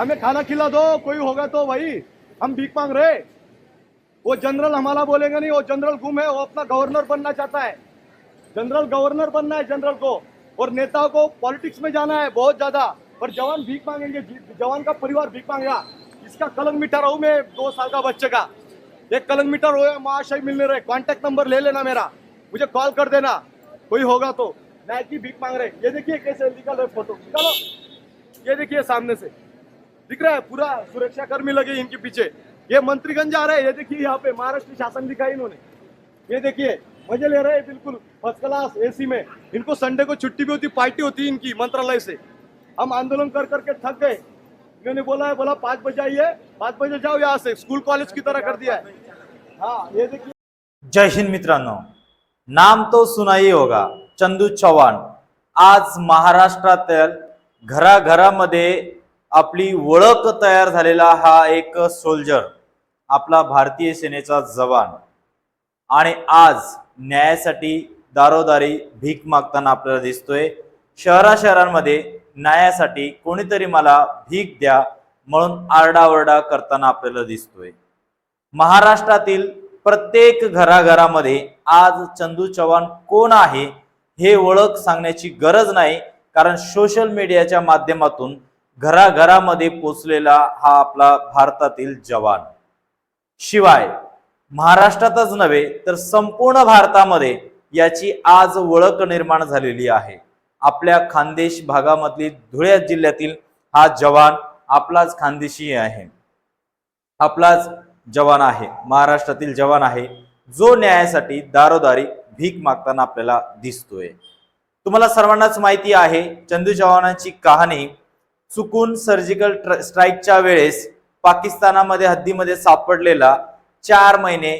हमें खाना खिला दो, कोई होगा तो भाई हम भीख मांग रहे। वो जनरल हमारा बोलेगा नहीं, वो जनरल गुम है, वो अपना गवर्नर बनना चाहता है। जनरल गवर्नर बनना है जनरल को, और नेताओं को पॉलिटिक्स में जाना है बहुत ज़्यादा। पर जवान भीख मांगेंगे जवान का परिवार भीख मांगेगा। इसका कलंक मिटा रहा हूँ मैं दो साल का बच्चे का। एक कलंक मिटा हुआ महाशय मिलने रहे। कांटेक्ट नंबर ले लेना मेरा। मुझे कॉल कर देना। कोई होगा तो। नायक भीख मांग रहे। ये देखिए कैसे निकल रहे फ़ोटो निकालो। ये देखिए सामने से। दिख रहा है पूरा सुरक्षा कर्मी लगे इनके पीछे। ये मंत्रीगंज जा रहे हैं ये देखिए यहाँ पे महाराष्ट्र शासन दिखा इन्होंने। ये देखिए मजे ले रहे हैं बिल्कुल फर्स्ट क्लास एसी में। इनको संडे को छुट्टी भी होती पार्टी होती है इनकी मंत्रालय से। हम आंदोलन कर करके थक गए। इन्होंने बोला है बोला पाँच बजे आइए पाँच बजे जाओ यहाँ से स्कूल कॉलेज की तरह कर दिया है। हाँ ये देखिए। जय हिंद मित्रांनो। नाम तो सुनाई होगा चंदू चव्हाण आज महाराष्ट्रातील घराघरामध्ये आपली ओळख तयार झालेला हा एक सोल्जर आपला भारतीय सेनेचा जवान. आणि आज न्यायासाठी दारोदारी भीक मागताना आपल्याला दिसतोय शहरा शहरांमध्ये न्यायासाठी कोणीतरी मला भीक द्या म्हणून आरडाओरडा करताना आपल्याला दिसतोय. महाराष्ट्रातील प्रत्येक घराघरामध्ये आज चंदू चव्हाण कोण आहे हे ओळख सांगण्याची गरज नाही कारण सोशल मीडियाच्या माध्यमातून घराघरामध्ये पोचलेला हा आपला भारतातील जवान. शिवाय महाराष्ट्रातच नव्हे तर संपूर्ण भारतामध्ये याची आज ओळख निर्माण झालेली आहे. आपल्या खानदेश भागामधली धुळे जिल्ह्यातील हा जवान आपलाच खानदेशी आहे. आपलाच जवान आहे महाराष्ट्रातील जवान आहे. जो न्यायासाठी दारोदारी भीक मागताना आपल्याला दिसतोय. तुम्हाला सर्वांनाच माहिती आहे चंदू चव्हाणांची कहाणी चुकून सर्जिकल स्ट्राईकच्या वेळेस पाकिस्तानामध्ये हद्दीमध्ये सापडलेला चार महिने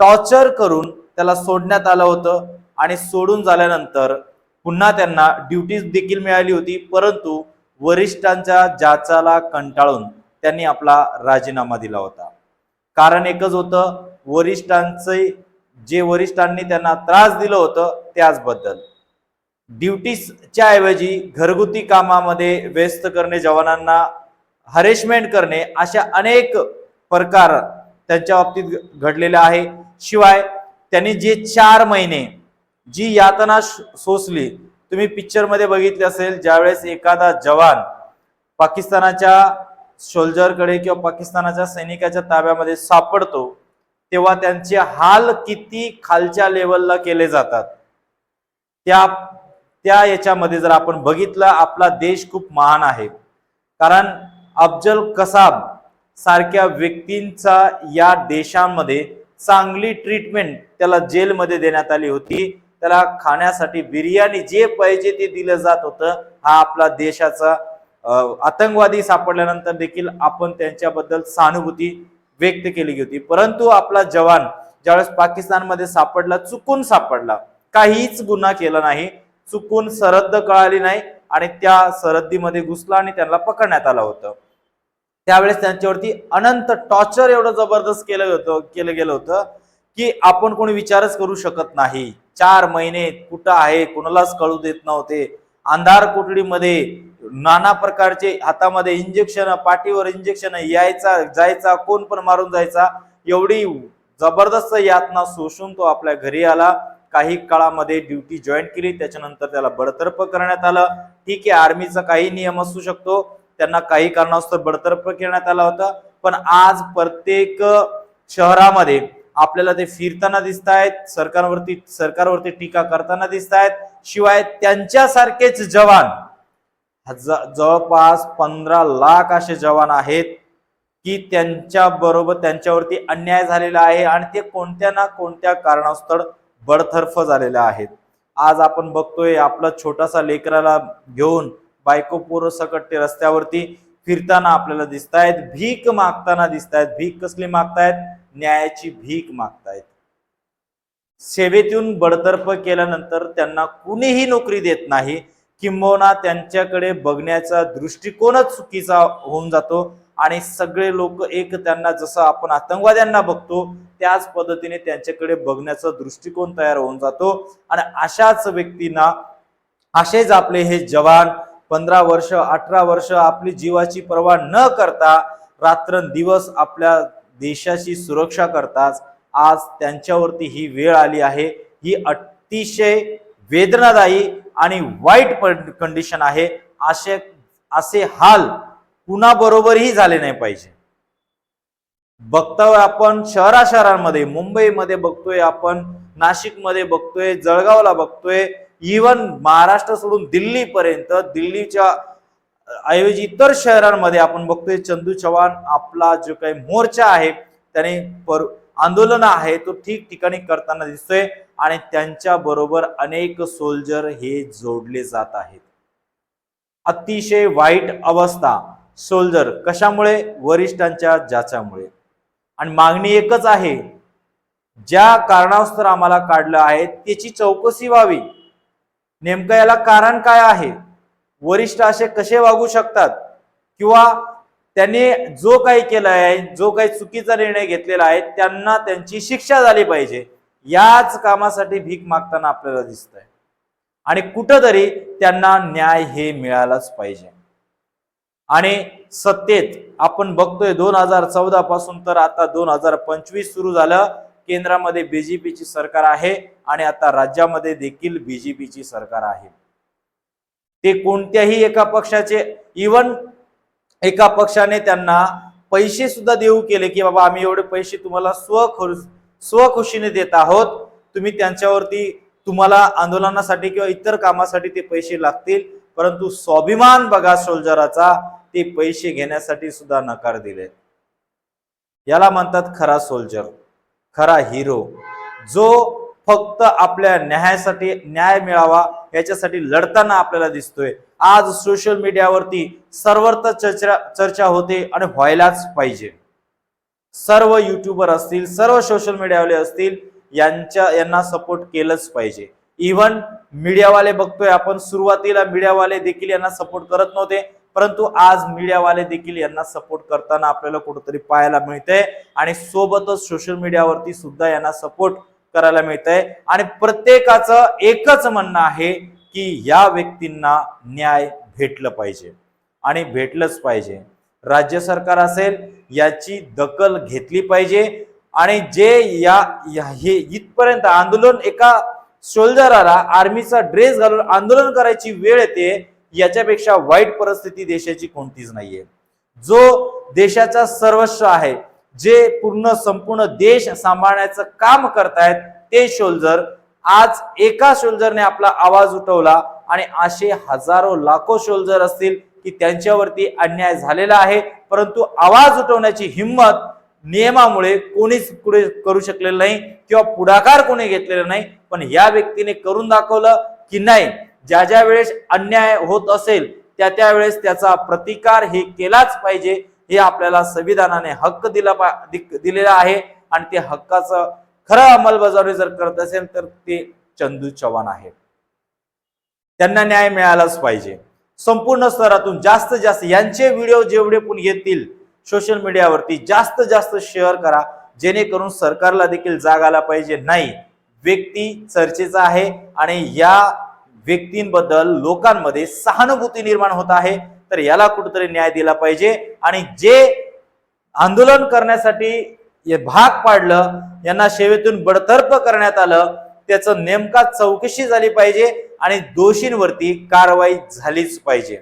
टॉर्चर करून त्याला सोडण्यात आलं होतं आणि सोडून झाल्यानंतर पुन्हा त्यांना ड्युटीज देखील मिळाली होती परंतु वरिष्ठांच्या जाचाला कंटाळून त्यांनी आपला राजीनामा दिला होता. कारण एकच होतं वरिष्ठांचे जे वरिष्ठांनी त्यांना त्रास दिलं होतं त्याचबद्दल. ड्युटीच्या ऐवजी घरगुती कामामध्ये व्यस्त करणे जवानांना हरेशमेंट करणे अशा अनेक प्रकार त्यांच्या बाबतीत घडलेले आहे. शिवाय त्यांनी जे चार महिने जी यातना सोसली तुम्ही पिक्चरमध्ये बघितले असेल ज्यावेळेस एखादा जवान पाकिस्तानाच्या शोल्जरकडे किंवा पाकिस्तानाच्या सैनिकाच्या ताब्यामध्ये सापडतो तेव्हा त्यांचे हाल किती खालच्या लेवलला केले जातात. त्या त्या याच्यामध्ये जर आपण बघितलं आपला देश खूप महान आहे. कारण अफजल कसाब सारख्या व्यक्तींचा या देशामध्ये चांगली ट्रीटमेंट त्याला जेलमध्ये देण्यात आली होती. त्याला खाण्यासाठी बिर्याणी जे पाहिजे ते दिलं जात होतं. हा आपला देशाचा आतंकवादी सापडल्यानंतर देखील आपण त्यांच्याबद्दल सहानुभूती व्यक्त केली होती. परंतु आपला जवान ज्यावेळेस पाकिस्तानमध्ये सापडला चुकून सापडला काहीच गुन्हा केला नाही. चुकून सरहद्द कळाली नाही आणि त्या सरहद्दीमध्ये घुसला आणि त्यांना पकडण्यात आलं होतं. त्यावेळेस त्यांच्यावरती अनंत टॉर्चर एवढं जबरदस्त केलं होतं केलं गेलं होतं की आपण कोणी विचारच करू शकत नाही. चार महिने कुठं आहे कुणालाच कळू देत नव्हते. अंधार कोठडीमध्ये नाना प्रकारचे हातामध्ये इंजेक्शन पाठीवर इंजेक्शन यायचा जायचा कोण पण मारून जायचा एवढी जबरदस्त यातना सोसून तो आपल्या घरी आला. काही काळामध्ये ड्युटी जॉईन केली त्याच्यानंतर त्याला बडतर्फ करण्यात आलं. ठीक आहे आर्मीचा काही नियम असू शकतो. त्यांना काही कारणास्तव बडतर्फ करण्यात आला होता. पण आज प्रत्येक शहरामध्ये आपल्याला ते फिरताना दिसत आहेत सरकारवरती सरकारवरती टीका करताना दिसत आहेत शिवाय त्यांच्यासारखेच जवान जवळपास पंधरा लाख असे जवान आहेत की त्यांच्या बरोबर त्यांच्यावरती अन्याय झालेला आहे. आणि ते कोणत्या ना कोणत्या कारणास्तव बडतर्फ झालेल्या आहेत. आज आपण बघतोय आपला छोटासा लेकराला घेऊन बायको पोरं सकट ते रस्त्यावरती फिरताना आपल्याला दिसत आहेत भीक मागताना दिसत आहेत भीक कसली मागतायत? न्यायाची भीक मागतायत. सेवेतून बडतर्फ केल्यानंतर त्यांना कुणीही नोकरी देत नाही. किंबहुना त्यांच्याकडे बघण्याचा दृष्टिकोनच चुकीचा होऊन जातो. आणि सगळे लोक एक त्यांना जसं आपण आतंकवाद्यांना बघतो त्याच पद्धतीने त्यांच्याकडे बघण्याचा दृष्टिकोन तयार होऊन जातो. आणि अशाच व्यक्तींना असेच आपले हे जवान पंधरा वर्ष अठरा वर्ष आपली जीवाची पर्वा न करता रात्रंदिवस आपल्या देशाची सुरक्षा करताच आज त्यांच्यावरती ही वेळ आली आहे. ही अतिशय वेदनादायी आणि वाईट कंडिशन आहे. असे असे हाल कुणाबरोबरही झाले नाही पाहिजे. बघतोय आपण शहरा शहरांमध्ये मुंबईमध्ये बघतोय आपण नाशिकमध्ये बघतोय जळगावला बघतोय इवन महाराष्ट्र सोडून दिल्लीपर्यंत दिल्लीच्या ऐवजी इतर शहरांमध्ये आपण बघतोय चंदू चव्हाण आपला जो काही मोर्चा आहे त्याने पर आंदोलन आहे तो ठिकठिकाणी करताना दिसतोय आणि त्यांच्या बरोबर अनेक सोल्जर हे जोडले जात आहेत. अतिशय वाईट अवस्था. सोल्जर कशामुळे? वरिष्ठांच्या जाच्यामुळे आणि मागणी एकच आहे ज्या कारणास्तर आम्हाला काढलं आहे त्याची चौकशी व्हावी. नेमकं याला कारण काय आहे? वरिष्ठ असे कसे वागू शकतात? किंवा त्यांनी जो काही केला आहे जो काही चुकीचा निर्णय घेतलेला आहे त्यांना त्यांची शिक्षा झाली पाहिजे. याच कामासाठी भीक मागताना आपल्याला दिसत आहे आणि कुठंतरी त्यांना न्याय हे मिळालाच पाहिजे. आणि सत्तेत आपण बघतोय दोन हजार चौदा पासून तर आता दोन हजार पंचवीस सुरू झालं. केंद्रामध्ये बीजेपीची सरकार आहे आणि आता राज्यामध्ये देखील बीजेपीची सरकार आहे. ते कोणत्याही एका पक्षाचे इवन एका पक्षाने त्यांना पैसे सुद्धा देऊ केले की बाबा आम्ही एवढे पैसे तुम्हाला स्वखु स्वखुशीने देत आहोत. तुम्ही त्यांच्यावरती तुम्हाला आंदोलनासाठी किंवा इतर कामासाठी ते पैसे लागतील. परंतु स्वाभिमान बघा सोल्जराचा. ते पैसे घेण्यासाठी सुद्धा नकार दिले. याला म्हणतात खरा सोल्जर खरा हिरो जो फक्त आपल्या न्यायासाठी न्याय मिळावा याच्यासाठी लढताना आपल्याला दिसतोय. आज सोशल मीडियावरती सर्वत्र चर्चा चर्चा होते आणि व्हायलाच पाहिजे. सर्व युट्यूबर असतील सर्व सोशल मीडियावाले असतील यांच्या यांना सपोर्ट केलंच पाहिजे. इव्हन मीडियावाले बघतोय आपण सुरुवातीला मीडियावाले देखील यांना सपोर्ट करत नव्हते. परंतु आज मीडियावाले देखील यांना सपोर्ट करताना आपल्याला कुठंतरी पाहायला मिळतंय. आणि सोबतच सोशल मीडियावरती सुद्धा यांना सपोर्ट करायला मिळतंय. आणि प्रत्येकाचं एकच म्हणणं आहे की या व्यक्तींना न्याय भेटलं पाहिजे. आणि भेटलंच पाहिजे. राज्य सरकार असेल याची दखल घेतली पाहिजे. आणि जे या या- हे इथपर्यंत आंदोलन एका सोल्जराला आर्मीचा ड्रेस घालून आंदोलन करायची वेळ येते याच्यापेक्षा वाईट परिस्थिती देशाची कोणतीच नाहीये. जो देशाचा सर्वस्व आहे जे पूर्ण संपूर्ण देश सांभाळण्याचं काम करतायत ते शोल्जर आज एका शोल्जरने आपला आवाज उठवला आणि असे हजारो लाखो शोल्जर असतील की त्यांच्यावरती अन्याय झालेला आहे. परंतु आवाज उठवण्याची हिंमत नियमामुळे कोणीच पुढे करू शकलेलं नाही किंवा पुढाकार कोणी घेतलेला नाही. पण या व्यक्तीने करून दाखवलं की नाही ज्या ज्या वेळेस अन्याय होत असेल त्या त्या वेळेस त्याचा प्रतिकार हे केलाच पाहिजे हे आपल्याला संविधानाने हक्क दिला पा- दिलेला आहे. आणि ते हक्काचं खरं अंमलबजावणी जर करत असेल तर ते चंदू चव्हाण आहे. त्यांना न्याय मिळालाच पाहिजे. संपूर्ण स्तरातून जास्त जास्त यांचे व्हिडिओ जेवढे पण येतील सोशल मीडियावरती जास्त जास्त शेअर करा. जेणेकरून सरकारला देखील जाग आला पाहिजे. नाही व्यक्ती चर्चेचा आहे. आणि या व्यक्तींबद्दल लोकांमध्ये सहानुभूती निर्माण होत आहे. तर याला कुठेतरी न्याय दिला पाहिजे. आणि जे आंदोलन करण्यासाठी हे भाग पाडलं यांना सेवेतून बडतर्फ करण्यात आलं त्याचं नेमका चौकशी झाली पाहिजे आणि दोषींवरती कारवाई झालीच पाहिजे.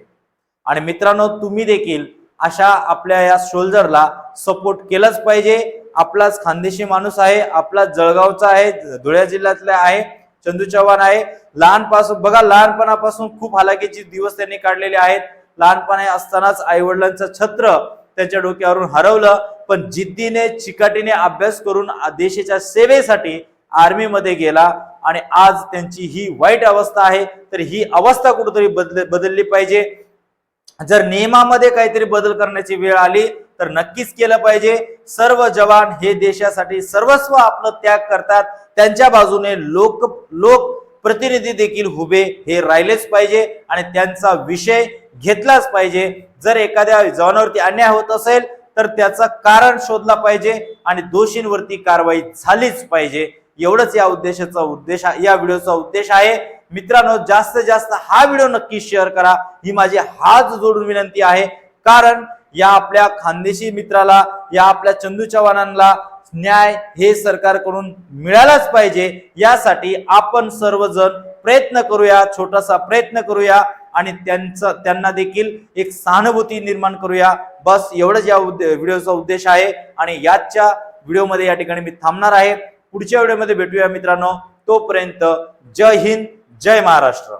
आणि मित्रांनो तुम्ही देखील अशा आपल्या या सोल्जरला सपोर्ट केलाच पाहिजे. आपलाच खानदेशी माणूस आहे आपला जळगावचा आहे धुळ्या जिल्ह्यातला आहे. चंदू चव्हाण आहे. लहानपासून बघा लहानपणापासून खूप हालाकीचे दिवस त्यांनी काढलेले आहेत. लहानपणी असतानाच आई वडिलांचं छत्र त्यांच्या डोक्यावरून हरवलं. पण जिद्दीने चिकाटीने अभ्यास करून देशाच्या सेवेसाठी आर्मीमध्ये गेला आणि आज त्यांची ही वाईट अवस्था आहे. तर ही अवस्था कुठेतरी बदल बदलली पाहिजे. जर नियमामध्ये काहीतरी बदल करण्याची वेळ आली तर नक्कीच केलं पाहिजे. सर्व जवान हे देशासाठी सर्वस्व आपलं त्याग करतात. त्यांच्या बाजूने लोक लोक प्रतिनिधी देखील उभे हे राहिलेच पाहिजे आणि त्यांचा विषय घेतलाच पाहिजे. जर एखाद्या जवानावरती अन्याय होत असेल तर त्याचं कारण शोधला पाहिजे आणि दोषींवरती कारवाई झालीच पाहिजे. एवढंच या उद्देशाचा उद्देश या व्हिडिओचा उद्देश आहे. मित्रांनो जास्तीत जास्त हा व्हिडिओ नक्की शेअर करा. ही माझी हात जोडून विनंती आहे. कारण या आपल्या खानदेशी मित्राला या आपल्या चंदू चव्हाणांना न्याय हे सरकारकडून मिळालाच पाहिजे यासाठी आपण सर्वजण प्रयत्न करूया छोटासा प्रयत्न करूया आणि त्यांचं त्यांना देखील एक सहानुभूती निर्माण करूया. बस एवढंच या उद्दे- व्हिडिओचा उद्देश आहे आणि याच्या व्हिडिओमध्ये या ठिकाणी मी थांबणार आहे. पुढच्या व्हिडिओमध्ये भेटूया मित्रांनो. तोपर्यंत जय हिंद जय महाराष्ट्र.